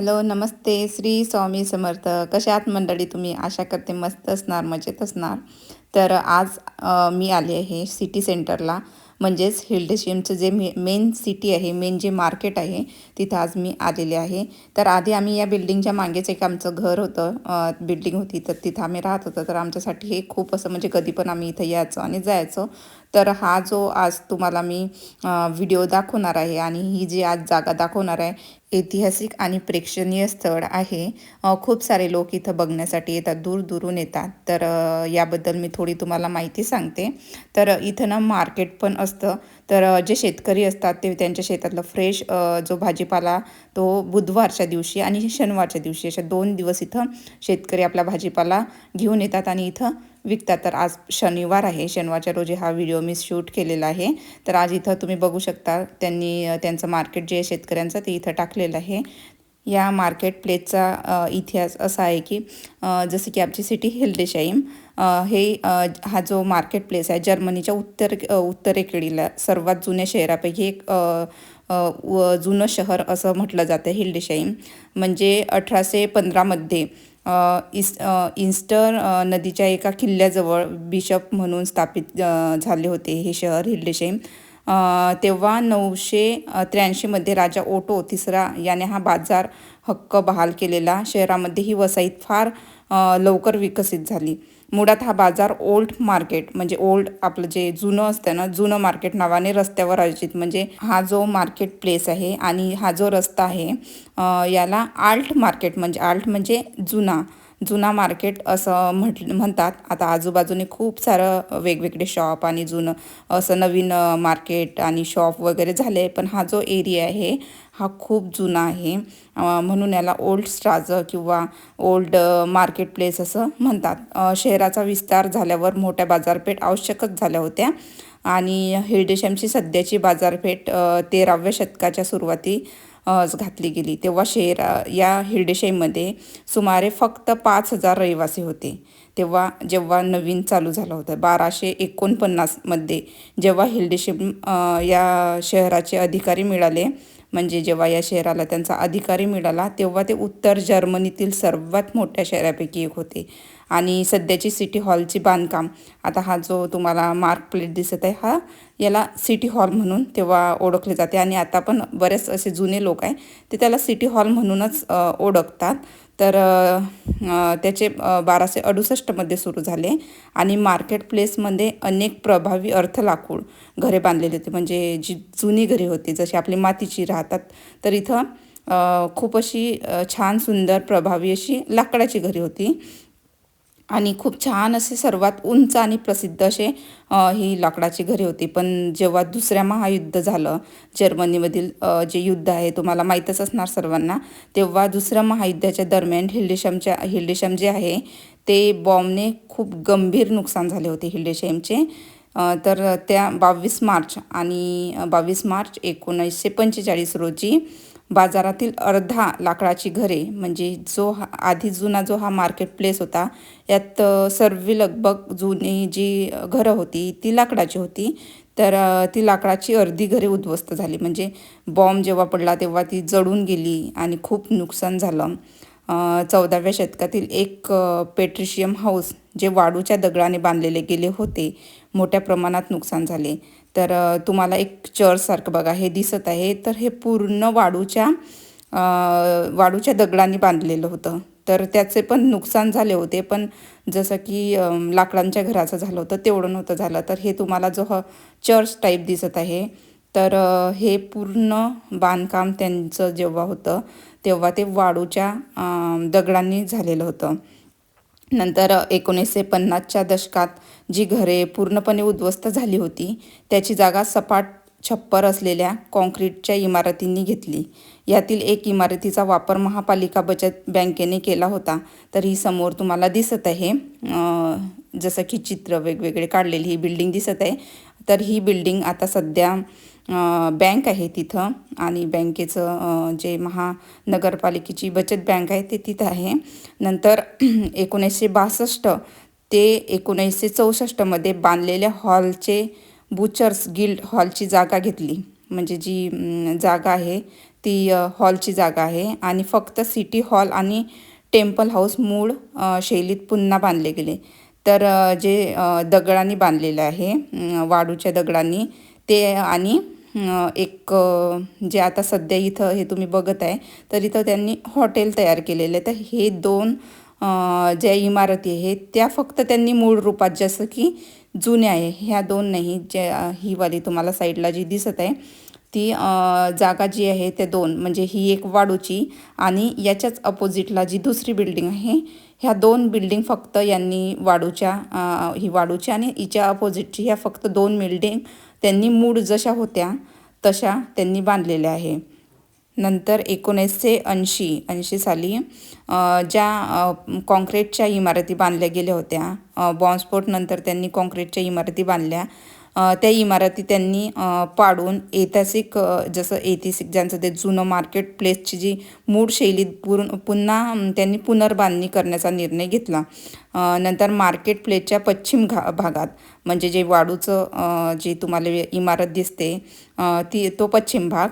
Hello नमस्ते. श्री स्वामी समर्थ. कशा आहात मंडळी तुम्ही? आशा करते मस्त असणार मजेत असणार. तर आज मी आले आहे सिटी सेंटरला. म्हणजेच हिल्डेशियमचं जे मे मेन सिटी आहे मेन जे मार्केट आहे तिथं आज मी आलेले आहे. तर आधी आम्ही या बिल्डिंगच्या मागेच एक आमचं घर होतं बिल्डिंग होती. तर तिथं आम्ही राहत होतो. तर आमच्यासाठी हे खूप असं म्हणजे कधी पण आम्ही इथं यायचो आणि जायचो. तर हा जो आज तुम्हाला मी व्हिडिओ दाखवणार आहे आणि ही जी आज जागा दाखवणार आहे ऐतिहासिक आणि प्रेक्षणीय स्थळ आहे. खूप सारे लोक इथं बघण्यासाठी येतात दूर दूरून येतात. तर याबद्दल मी थोडी तुम्हाला माहिती सांगते. तर इथं ना मार्केट पण असतं. तर जे शेतकरी असतात ते त्यांच्या शेतातला फ्रेश जो भाजीपाला तो बुधवारच्या दिवशी आणि शनिवारच्या दिवशी अशा दोन दिवस इथं शेतकरी आपला भाजीपाला घेऊन येतात आणि इथं विकतात. तर आज शनिवार आहे. शनिवारच्या रोजी हा व्हिडिओ मी शूट केलेला आहे. तर आज इथं तुम्ही बघू शकता त्यांनी त्यांचं मार्केट जे आहे शेतकऱ्यांचं ते इथं टाकलेलं आहे. या मार्केट प्लेसचा इतिहास असा आहे की जसं की आमची सिटी हिल्डेशाईम हे हा जो मार्केट प्लेस आहे जर्मनीच्या उत्तर उत्तरेकडीला उत्तरेकडील सर्वात जुन्या शहरापैकी एक व जुनं शहर असं म्हटलं जातं हिल्डेशाईम म्हणजे अठराशे पंधरामध्ये इस इन्स्टर नदीच्या एका किल्ल्याजवळ बिशप म्हणून स्थापित झाले होते हे शहर हिल्डेशेम तेव्हा नऊशे त्र्याऐंशीमध्ये राजा ओटो तिसरा याने हा बाजार हक्क बहाल केलेला. शहरामध्ये ही वसाईत फार लवकर विकसित झाली. मुळात हा बाजार ओल्ड मार्केट म्हणजे ओल्ड आपलं जे जुनं असतं ना जुनं मार्केट नावाने रस्त्यावर आयोजित म्हणजे हा जो मार्केट प्लेस आहे आणि हा जो रस्ता आहे याला आल्ट मार्केट म्हणजे आल्ट म्हणजे जुना. जुना मार्केट असं म्हट म्हणतात. आता आजूबाजूने खूप सारं वेगवेगळे शॉप आणि जुनं असं नवीन मार्केट आणि शॉप वगैरे झाले पण हा जो एरिया आहे हा खूप जुना आहे. म्हणून याला ओल्ड स्ट्राज किंवा ओल्ड मार्केट प्लेस असं म्हणतात. शहराचा विस्तार झाल्यावर मोठ्या बाजारपेठ आवश्यकच झाल्या होत्या. आणि हिरडेशमची सध्याची बाजारपेठ तेराव्या शतकाच्या सुरुवाती घातली गेली. तेव्हा शहरा या हिरडेशाहीमध्ये सुमारे फक्त पाच हजार रहिवासी होते. तेव्हा जेव्हा नवीन चालू झालं होतं बाराशे एकोणपन्नासमध्ये जेव्हा हिरडेशेम या शहराचे अधिकारी मिळाले म्हणजे जेव्हा या शहराला त्यांचा अधिकारी मिळाला तेव्हा ते उत्तर जर्मनीतील सर्वात मोठ्या शहरापैकी एक होते. आणि सध्याची सिटी हॉलची बांधकाम आता हा जो तुम्हाला मार्क प्लेट दिसत आहे हा याला सिटी हॉल म्हणून तेव्हा ओळखले जाते. आणि आता पण बरेच असे जुने लोक आहे ते त्याला सिटी हॉल म्हणूनच ओळखतात. तर त्याचे बाराशे अडुसष्टमध्ये सुरू झाले आणि मार्केट प्लेसमध्ये अनेक प्रभावी अर्थ लाकूड घरे बांधलेली होती. म्हणजे जी जुनी घरे होती जशी आपली मातीची राहतात तर इथं खूप अशी छान सुंदर प्रभावी अशी लाकडाची घरी होती. आणि खूप छान असे सर्वात उंच आणि प्रसिद्ध असे ही लाकडाची घरे होती. पण जेव्हा दुसऱ्या महायुद्ध झालं जर्मनीमधील जे युद्ध आहे तुम्हाला माहीतच असणार सर्वांना तेव्हा दुसऱ्या महायुद्धाच्या दरम्यान हिल्डेशमच्या हिल्डेशम जे आहे ते बॉम्बने खूप गंभीर नुकसान झाले होते हिल्डेशमचे. तर त्या बावीस मार्च आणि बावीस मार्च एकोणीसशे पंचेचाळीस रोजी बाजारातील अर्धा लाकडाची घरे म्हणजे जो हा आधी जुना जो हा मार्केट प्लेस होता यात सर्व लगभग जुनी जी घरं होती ती लाकडाची होती. तर ती लाकडाची अर्धी घरे उद्ध्वस्त झाली. म्हणजे बॉम्ब जेव्हा पडला तेव्हा ती जळून गेली आणि खूप नुकसान झालं. चौदाव्या शतकातील एक पेट्रिशियम हाऊस जे वाळूच्या दगडाने बांधलेले गेले होते मोठ्या प्रमाणात नुकसान झाले. तर तुम्हाला एक चर्चसारखं बघा हे दिसत आहे. तर हे पूर्ण वाळूच्या वाडूच्या वाळूच्या दगडांनी बांधलेलं होतं. तर त्याचे पण नुकसान झाले होते पण जसं की लाकडांच्या घराचं झालं होतं तेवढं नव्हतं झालं. तर हे तुम्हाला जो ह चर्च टाईप दिसत आहे तर हे पूर्ण बांधकाम त्यांचं जेव्हा होतं तेव्हा ते वाळूच्या दगडांनी झालेलं होतं. नंतर एकोणीसशे पन्नासच्या दशकात जी घरे पूर्णपणे उद्ध्वस्त झाली होती त्याची जागा सपाट छप्पर असलेल्या कॉन्क्रीटच्या इमारतींनी घेतली. यातील एक इमारतीचा वापर महापालिका बचत बँकेने केला होता. तर ही समोर तुम्हाला दिसत आहे. जसं की चित्र वेगवेगळे काढलेली ही बिल्डिंग दिसत आहे. तर ही बिल्डिंग आता सध्या बँक आहे तिथं आणि बँकेचं जे महानगरपालिकेची बचत बँक आहे ते तिथं आहे. नंतर एकोणीसशे बासष्ट ते एकोणीसशे चौसष्टमध्ये बांधलेल्या हॉलचे बुचर्स गिल्ड हॉलची जागा घेतली. म्हणजे जी जागा आहे ती हॉलची जागा आहे आणि फक्त सिटी हॉल आणि टेम्पल हाऊस मूळ शैलीत पुन्हा बांधले गेले. तर जे दगडांनी बांधलेलं आहे वाडूच्या दगडांनी ते आणि एक जे आता सध्या इथं हे तुम्ही बघत आहे तर इथं त्यांनी हॉटेल तयार केलेलं आहे. तर हे दोन ज्या इमारती आहेत त्या फक्त त्यांनी मूळ रूपात जसं की जुन्या आहे ह्या दोन नाही ज्या ही वाली तुम्हाला साईडला जी दिसत आहे ती जागा जी आहे त्या दोन म्हणजे ही एक वाडूची आणि याच्याच अपोजिटला जी दुसरी बिल्डिंग आहे ह्या दोन बिल्डिंग फक्त यांनी वाडूच्या ही वाडूची आणि हिच्या अपोजिटची ह्या फक्त दोन बिल्डिंग त्यांनी मूळ जशा होत्या तशा त्यांनी बांधलेल्या आहे. नंतर एकोणीसशे ऐंशी ऐंशी साली ज्या काँक्रीटच्या कॉन्क्रीटच्या इमारती बांधल्या गेल्या होत्या बॉम्बस्फोटनंतर त्यांनी काँक्रीटच्या इमारती बांधल्या. त्या इमारती त्यांनी पाडून ऐतिहासिक जसं ऐतिहासिक ज्यांचं ते जुनं मार्केट प्लेसची जी मूळ शैली पूर्ण पुन्हा त्यांनी पुनर्बांधणी करण्याचा निर्णय घेतला. नंतर मार्केट प्लेसच्या पश्चिम घा भागात म्हणजे जे वाडूचं जे तुम्हाला इमारत दिसते ती तो पश्चिम भाग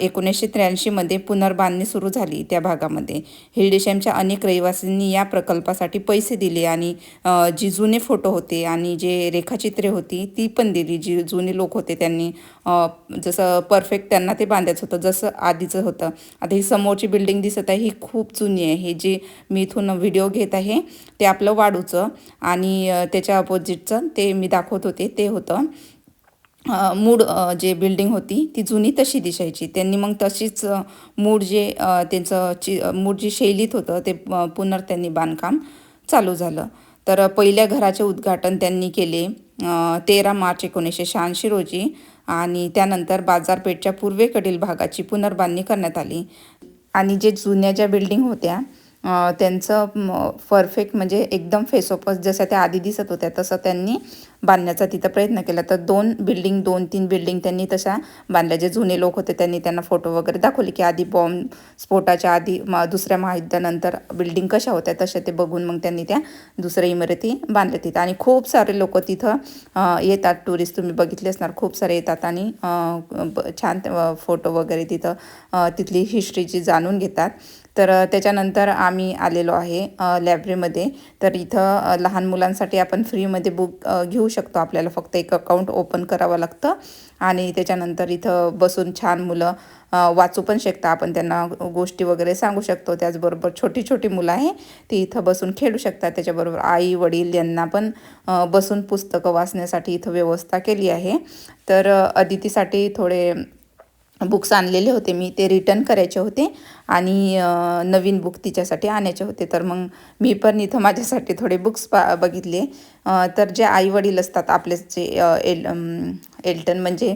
एकोणीसशे त्र्याऐंशीमध्ये पुनर्बांधणी सुरू झाली त्या भागामध्ये. हिल्डेशमच्या अनेक रहिवासींनी या प्रकल्पासाठी पैसे दिले आणि जी जुने फोटो होते आणि जे रेखाचित्रे होती ती पण दिली. जी जुने लोक होते त्यांनी जसं परफेक्ट त्यांना ते बांधायचं होतं जसं आधीचं होतं. आता ही समोरची बिल्डिंग दिसत आहे ही खूप जुनी आहे. हे जे मी इथून व्हिडिओ घेत आहे ते आपलं वाढूचं आणि त्याच्या अपोजिटचं ते मी दाखवत होते ते होतं. मूड मूळ जे बिल्डिंग होती ती जुनी तशी दिसायची. त्यांनी मग तशीच मूड मूळ जे त्यांचं ची मूड मूळ जी शैलीत होतं ते पुनर् त्यांनी बांधकाम चालू झालं. तर पहिल्या घराचे उद्घाटन त्यांनी केले तेरा मार्च एकोणीसशे शहाऐंशी रोजी आणि त्यानंतर बाजारपेठच्या पूर्वेकडील भागाची पुनर्बांधणी करण्यात आली. आणि जे जुन्या ज्या बिल्डिंग होत्या त्यांचं परफेक्ट म्हणजे एकदम फेसोपस जसं त्या आधी दिसत होत्या तसं त्यांनी बांधण्याचा तिथं प्रयत्न केला. तर दोन बिल्डिंग दोन तीन बिल्डिंग त्यांनी तशा बांधल्या. जे जुने लोक होते त्यांनी त्यांना फोटो वगैरे दाखवले की आधी बॉम्ब स्फोटाच्या आधी म दुसऱ्या महायुद्धानंतर बिल्डिंग कशा होत्या तशा ते बघून मग त्यांनी त्या दुसऱ्या इमारती बांधल्या तिथं. आणि खूप सारे लोक तिथं येतात. टुरिस्ट तुम्ही बघितले असणार. खूप सारे येतात आणि छान फोटो वगैरे तिथं तिथली हिस्ट्रीची जाणून घेतात. तर त्याच्यानंतर आम्ही आलेलो आहे लायब्ररीमध्ये तर इथं लहान मुलांसाठी आपण फ्रीमध्ये बुक घेऊ घेऊ शकतो. आपल्याला फक्त एक अकाउंट ओपन करावं लागतं. आणि त्याच्यानंतर इथं बसून छान मुलं वाचू पण शकता. आपण त्यांना गोष्टी वगैरे सांगू शकतो. त्याचबरोबर छोटी छोटी मुलं आहे ती इथं बसून खेळू शकतात. त्याच्याबरोबर आई वडील यांना पण बसून पुस्तकं वाचण्यासाठी इथं व्यवस्था केली आहे. तर अदितीसाठी थोडे बुक्स आणलेले होते मी ते रिटर्न करायचे होते आणि नवीन बुक तिच्यासाठी आणायचे होते. तर मग मी पण इथं माझ्यासाठी थोडे बुक्स पा बघितले. तर जे आईवडील असतात आपले जे एल एल्टन म्हणजे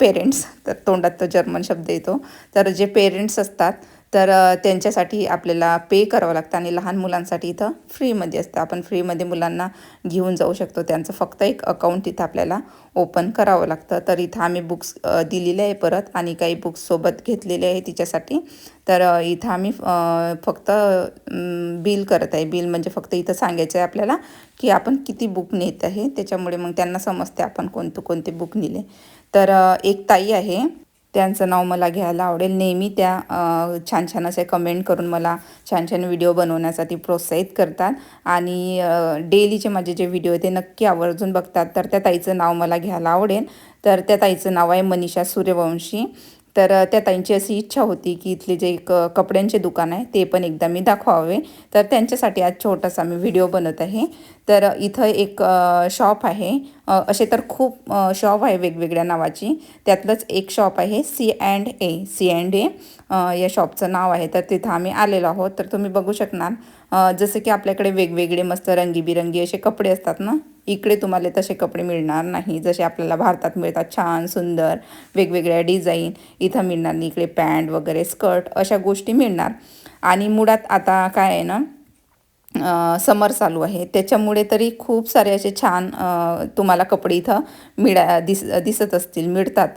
पेरेंट्स तर तोंडात तो जर्मन शब्द येतो. तर जे पेरेंट्स असतात तर त्यांच्यासाठी आपल्याला पे करावं लागतं आणि लहान मुलांसाठी इथं फ्रीमध्ये असतं. आपण फ्रीमध्ये मुलांना घेऊन जाऊ शकतो. त्यांचं फक्त एक अकाउंट इथं आपल्याला ओपन करावं लागतं. तर इथं आम्ही बुक्स दिलेले आहे परत आणि काही बुक्स सोबत घेतलेले आहे तिच्यासाठी. तर इथं आम्ही फक्त बिल करत आहे. बिल म्हणजे फक्त इथं सांगायचं आहे आपल्याला की आपण किती बुक नेत आहे. त्याच्यामुळे मग त्यांना समजते आपण कोणते कोणते बुक नेले. तर एक ताई आहे. त्यांचं नाव मला घ्यायला आवडेल. नेहमी त्या छान छान असे कमेंट करून मला छान छान व्हिडिओ बनवण्यासाठी प्रोत्साहित करतात. आणि डेलीचे माझे जे व्हिडिओ ते नक्की आवर्जून बघतात. तर त्या ताईचं नाव मला घ्यायला आवडेल. तर त्या ताईचं नाव आहे मनीषा सूर्यवंशी. तर त्या ताईंची अशी इच्छा होती की इथले जे एक कपड्यांचे दुकान आहे ते पण एकदा मी दाखवावे. तर त्यांच्यासाठी आज छोटासा मी व्हिडिओ बनत आहे. तर इथं एक शॉप आहे. असे तर खूप शॉप आहे वेगवेगळ्या नावाची. त्यातलंच एक शॉप आहे C and A. C and A या शॉपचं नाव आहे. तर तिथं आम्ही आलेलो आहोत. तर तुम्ही बघू शकणार. जसं की आपल्याकडे वेगवेगळे मस्त रंगीबिरंगी असे कपडे असतात ना? इकडे तुम्हाला तसे कपडे मिळणार नाही. जसे आपल्याला भारतात मिळतात छान सुंदर वेगवेगळ्या डिझाईन इथं मिळणार नाही. इकडे पॅन्ट वगैरे स्कर्ट अशा गोष्टी मिळणार. आणि मुळात आता काय आहे ना समर चालू आहे. त्याच्यामुळे तरी खूप सारे असे छान तुम्हाला कपडे इथं मिळा दिस दिसत असतील मिळतात.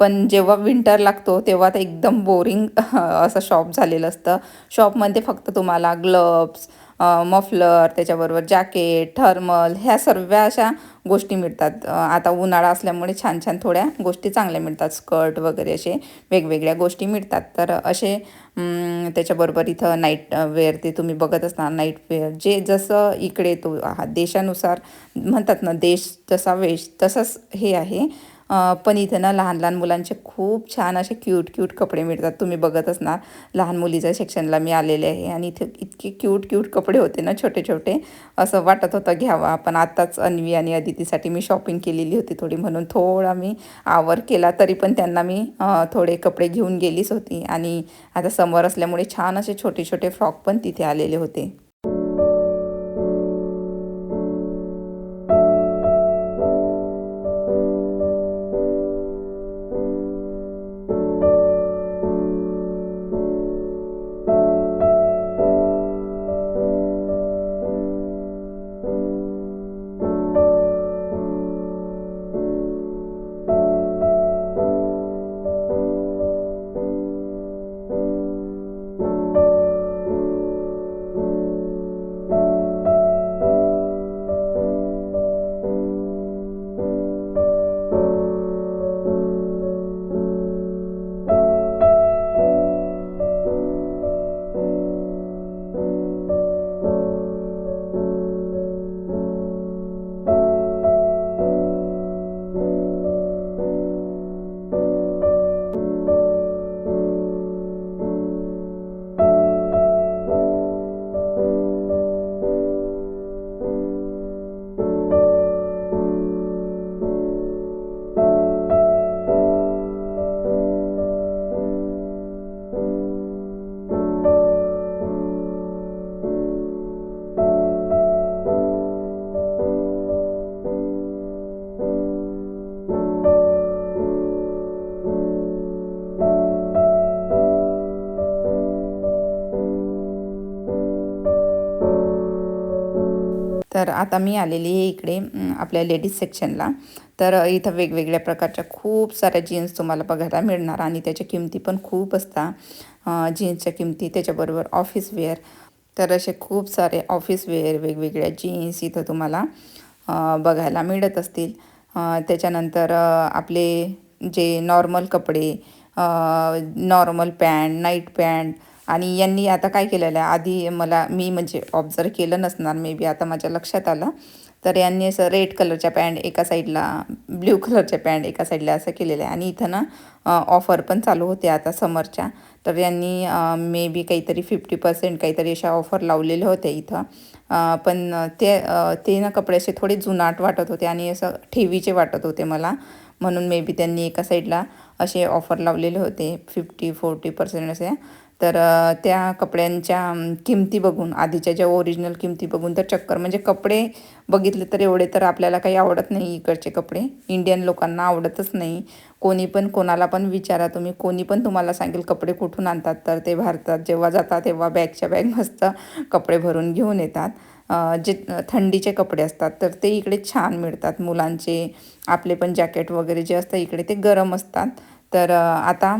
पण जेव्हा विंटर लागतो तेव्हा ते एकदम बोरिंग असं शॉप झालेलं असतं. शॉपमध्ये फक्त तुम्हाला ग्लव्स मफलर त्याच्याबरोबर जॅकेट थर्मल ह्या सर्व अशा गोष्टी मिळतात. आता उन्हाळा असल्यामुळे छान छान थोड्या गोष्टी चांगल्या मिळतात. स्कर्ट वगैरे असे वेगवेगळ्या गोष्टी मिळतात. तर असे त्याच्याबरोबर इथं नाईट वेअर ते तुम्ही बघत असणार. नाईट वेअर जे जसं इकडे तो हा देशानुसार म्हणतात ना देश जसा वेश तसंच हे आहे. पण इथं ना लहान लहान मुलांचे खूप छान असे क्यूट क्यूट कपडे मिळतात. तुम्ही बघत असणार लहान मुलीच्या सेक्शनला मी आलेले आहे आणि इथे इतके क्यूट क्यूट कपडे होते ना छोटे छोटे. असं वाटत होतं घ्यावा पण आत्ताच अन्वी आणि अदितीसाठी मी शॉपिंग केलेली होती थोडी म्हणून थोडा मी आवर केला तरी पण त्यांना मी थोडे कपडे घेऊन गेलीच होती. आणि आता समोर असल्यामुळे छान असे छोटे छोटे फ्रॉक पण तिथे आलेले होते. तर आता मी आलेली आहे इकडे आपल्या लेडीज सेक्शनला. तर इथं वेगवेगळ्या प्रकारच्या खूप साऱ्या जीन्स तुम्हाला बघायला मिळणार आणि त्याच्या किमती पण खूप असतात जीन्सच्या किमती त्याच्याबरोबर ऑफिस वेअर तर असे खूप सारे ऑफिस वेअर वेगवेगळ्या जीन्स इथं तुम्हाला बघायला मिळत असतील. त्याच्यानंतर आपले जे नॉर्मल कपडे नॉर्मल पॅन्ट नाईट पॅन्ट आणि यांनी आता काय केलेलं आहे? आधी मला मी म्हणजे ऑब्झर्व केलं नसणार मे बी आता माझ्या लक्षात आलं. तर यांनी असं रेड कलरच्या पॅन्ट एका साईडला ब्ल्यू कलरच्या पॅन्ट एका साईडला असं केलेलं आहे. आणि इथं ना ऑफर पण चालू होते आता समरच्या. तर यांनी मे बी काहीतरी फिफ्टी पर्सेंट काहीतरी अशा ऑफर लावलेल्या होत्या इथं. पण ते ते ना कपडे असे थोडे जुनाट वाटत होते आणि असं ठेवीचे वाटत होते मला. म्हणून मे बी त्यांनी एका साईडला असे ऑफर लावलेले होते. फिफ्टी फोर्टी पर्सेंट असे. तर त्या कपड्यांच्या किमती बघून आधीच्या ज्या ओरिजिनल किमती बघून तर चक्कर म्हणजे कपडे बघितले तर एवढे तर आपल्याला काही आवडत नाही इकडचे कपडे. इंडियन लोकांना आवडतच नाही. कोणी पण कोणाला पण विचारा तुम्ही. कोणी पण तुम्हाला सांगेल कपडे कुठून आणतात? तर ते भारतात जेव्हा जातात तेव्हा बॅगच्या बॅग मस्त कपडे भरून घेऊन येतात. जे थंडीचे कपडे असतात तर ते इकडे छान मिळतात मुलांचे. आपले पण जॅकेट वगैरे जे असतं इकडे ते गरम असतात. तर आता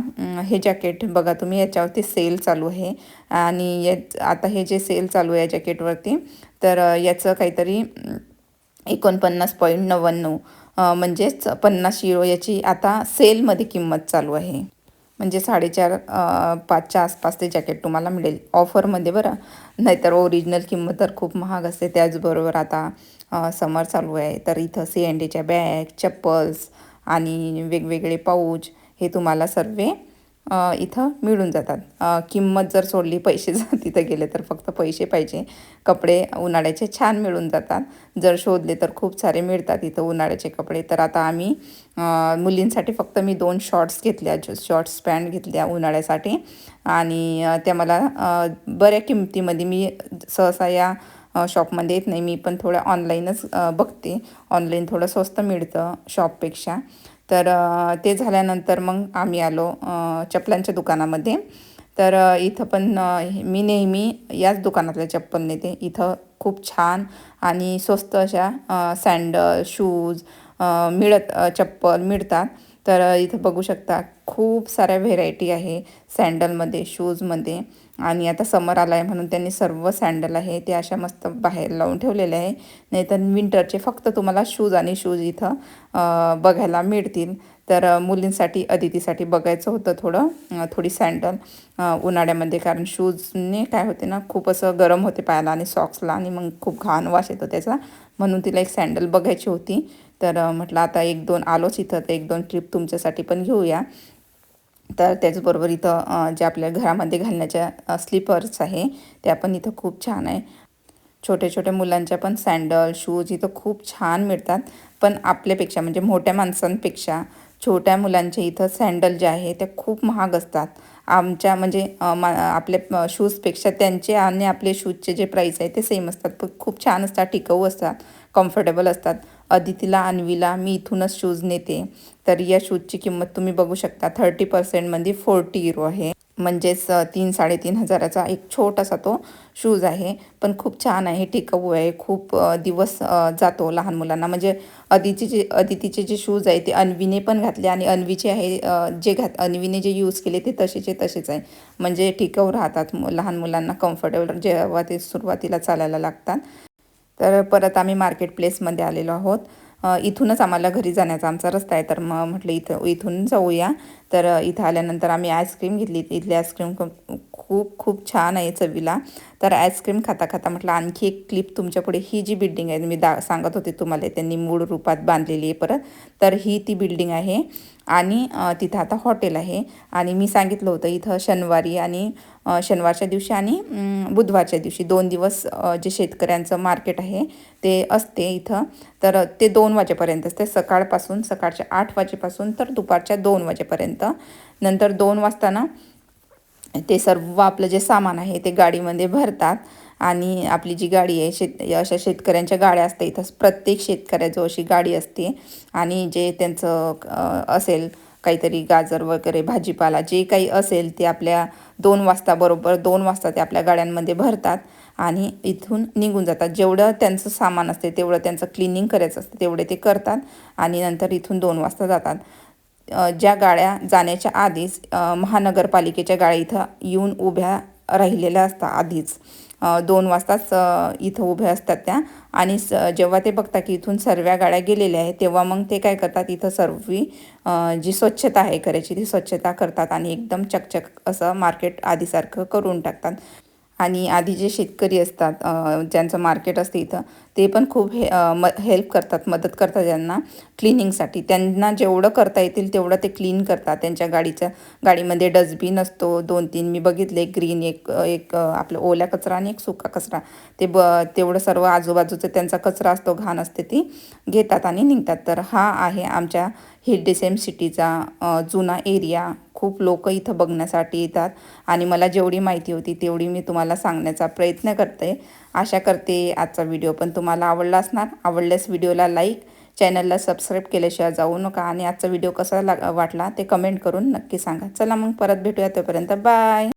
हे जॅकेट बघा तुम्ही याच्यावरती सेल चालू आहे आणि या आता हे जे सेल चालू आहे जॅकेटवरती तर याचं काहीतरी एकोणपन्नास पॉईंट नव्याण्णव म्हणजेच पन्नास युरो याची आता सेलमध्ये किंमत चालू आहे. म्हणजे साडेचार पाचच्या आसपास ते जॅकेट तुम्हाला मिळेल ऑफरमध्ये बरं. नाहीतर ओरिजिनल किंमत तर खूप महाग असते. त्याचबरोबर आता समर चालू आहे. तर इथं सी एन डीच्या बॅग चप्पल्स आणि वेगवेगळे पाऊच हे तुम्हाला सर्व इथं मिळून जातात. किंमत जर सोडली पैसे जर तिथं गेले तर फक्त पैसे पाहिजे. कपडे उन्हाळ्याचे छान मिळून जातात. जर शोधले तर खूप सारे मिळतात इथं उन्हाळ्याचे कपडे. तर आता आम्ही मुलींसाठी फक्त मी दोन शॉर्ट्स घेतल्या शॉर्ट्स पॅन्ट घेतल्या उन्हाळ्यासाठी. आणि त्या मला बऱ्या किमतीमध्ये मी सहसा या शॉपमध्ये येत नाही. मी पण थोडं ऑनलाईनच बघते. ऑनलाईन थोडं स्वस्त मिळतं शॉपपेक्षा तर ते झाल्यानंतर मग आम्ही आलो चपलांच्या दुकानामध्ये. तर इथं पण मी नेहमी याच दुकानातल्या चप्पल नेते. इथं खूप छान आणि स्वस्त अशा सँडल शूज मिळत चप्पल मिळतात. तर इथं बघू शकता खूप साऱ्या व्हेरायटी आहे सँडलमध्ये शूजमध्ये. आणि आता समर आला आहे म्हणून त्यांनी सर्व सँडल आहे ते अशा मस्त बाहेर लावून ठेवलेले आहे. नाहीतर विंटरचे फक्त तुम्हाला शूज आणि शूज इथं बघायला मिळतील. तर मुलींसाठी अदितीसाठी बघायचं होतं थोडं थोडी सँडल उन्हाळ्यामध्ये. कारण शूजने काय होते ना खूप असं गरम होते पायाला आणि सॉक्सला आणि मग खूप घाण वास येतो त्याचा. म्हणून तिला एक सँडल बघायची होती. तर म्हटलं आता एक दोन आलोच इथं तर एक दोन ट्रिप तुमच्यासाठी पण घेऊया. तर त्याचबरोबर इथं जे आपल्या घरामध्ये घालण्याच्या स्लीपर्स आहे त्या पण इथं खूप छान आहे. छोट्या छोट्या मुलांच्या पण सँडल शूज इथं खूप छान मिळतात. पण आपल्यापेक्षा म्हणजे मोठ्या माणसांपेक्षा छोट्या मुलांचे इथं सँडल जे आहे ते खूप महाग असतात. आमच्या म्हणजे मा आपल्या शूजपेक्षा त्यांचे आणि आपले शूजचे जे प्राईस आहे ते सेम असतात. पण खूप छान असतात टिकाऊ असतात कम्फर्टेबल असतात. अदितीला अन्वीला मी इथूनच शूज नेते. तर या शूजची किंमत तुम्ही बघू शकता. थर्टी पर्सेंटमध्ये फोर्टी इरो आहे. म्हणजेच तीन साडेतीन हजाराचा एक छोटासा तो शूज आहे. पण खूप छान आहे. टिकाऊ आहे. खूप दिवस जातो लहान मुलांना. म्हणजे अदितीचे जे अदितीचे जे शूज आहे ते अन्वीने पण घातले आणि अन्वीचे आहे जे घात अन्वीने जे यूज केले ते तसेचे तसेच आहे. म्हणजे टिकाऊ राहतात लहान मुलांना कम्फर्टेबल जेव्हा ते सुरुवातीला चालायला लागतात. तर परत आम्ही मार्केट प्लेसमध्ये आलेलो आहोत. इथूनच आम्हाला घरी जाण्याचा आमचा रस्ता आहे. तर मग म्हटलं इथं इथून जाऊया. तर इथं आल्यानंतर आम्ही आईस्क्रीम घेतली. इथली आईस्क्रीम खूप खूप छान आहे चवीला. तर आईस्क्रीम खाता खाता म्हटलं आणखी एक क्लिप तुमच्यापुढे ही जी बिल्डिंग आहे मी दा सांगत होते तुम्हाला त्यांनी मूळ रूपात बांधलेली आहे परत. तर ही ती बिल्डिंग आहे. आणि तिथं आता हॉटेल आहे. आणि मी सांगितलं होतं इथं शनिवारी आणि शनिवारच्या दिवशी आणि बुधवारच्या दिवशी दोन दिवस जे शेतकऱ्यांचं मार्केट आहे ते असते इथं. तर ते दोन वाजेपर्यंत असते. सकाळपासून सकाळच्या आठ वाजेपासून तर दुपारच्या दोन वाजेपर्यंत. नंतर दोन वाजताना ते सर्व आपलं जे सामान आहे ते गाडीमध्ये भरतात. आणि आपली जी गाडी आहे शेत अशा शेतकऱ्यांच्या गाड्या असते इथं. प्रत्येक शेतकऱ्याजवळ अशी गाडी असते. आणि जे त्यांचं असेल काहीतरी गाजर वगैरे भाजीपाला जे काही असेल ते आपल्या दोन वाजता बरोबर दोन वाजता ते आपल्या गाड्यांमध्ये भरतात आणि इथून निघून जातात. जेवढं त्यांचं सामान असते तेवढं त्यांचं क्लिनिंग करायचं असतं तेवढे ते करतात आणि नंतर इथून दोन वाजता जातात. ज्या गाड्या जाण्याच्या आधीच महानगरपालिकेच्या गाड्या इथं येऊन उभ्या राहिलेल्या असतात आधीच. दोन वाजताच इथं उभ्या असतात त्या. आणि स जेव्हा ते बघतात की इथून सर्व्या गाड्या गेलेल्या आहेत तेव्हा मग ते काय करतात इथं सर्व जी स्वच्छता आहे करायची ती स्वच्छता करतात आणि एकदम चकचक असं मार्केट आधीसारखं करून टाकतात. आणि आधी जे शेतकरी असतात ज्यांचं मार्केट असते इथं ते पण खूप हे म हेल्प करतात मदत करतात त्यांना क्लिनिंगसाठी त्यांना जेवढं करता येतील तेवढं ते क्लीन करतात त्यांच्या गाडीच्या गाडीमध्ये डस्टबिन असतो दोन तीन मी बघितले एक ग्रीन एक एक आपलं ओल्या कचरा आणि एक सुका कचरा. ते ब तेवढं सर्व आजूबाजूचं त्यांचा कचरा असतो घाण असते ती घेतात आणि निघतात. तर हा आहे आमच्या हिल सिटीचा जुना एरिया. खूप लोक इथं बघण्यासाठी येतात आणि मला जेवढी माहिती होती तेवढी मी तुम्हाला सांगण्याचा प्रयत्न करते. आशा करते आजचा व्हिडिओ पण तुम्हाला आवडला असणार. आवडल्यास व्हिडिओला लाईक चॅनलला सबस्क्राईब केल्याशिवाय जाऊ नका. आणि आजचा व्हिडिओ कसा लाग वाटला ते कमेंट करून नक्की सांगा. चला मग परत भेटूया तोपर्यंत. बाय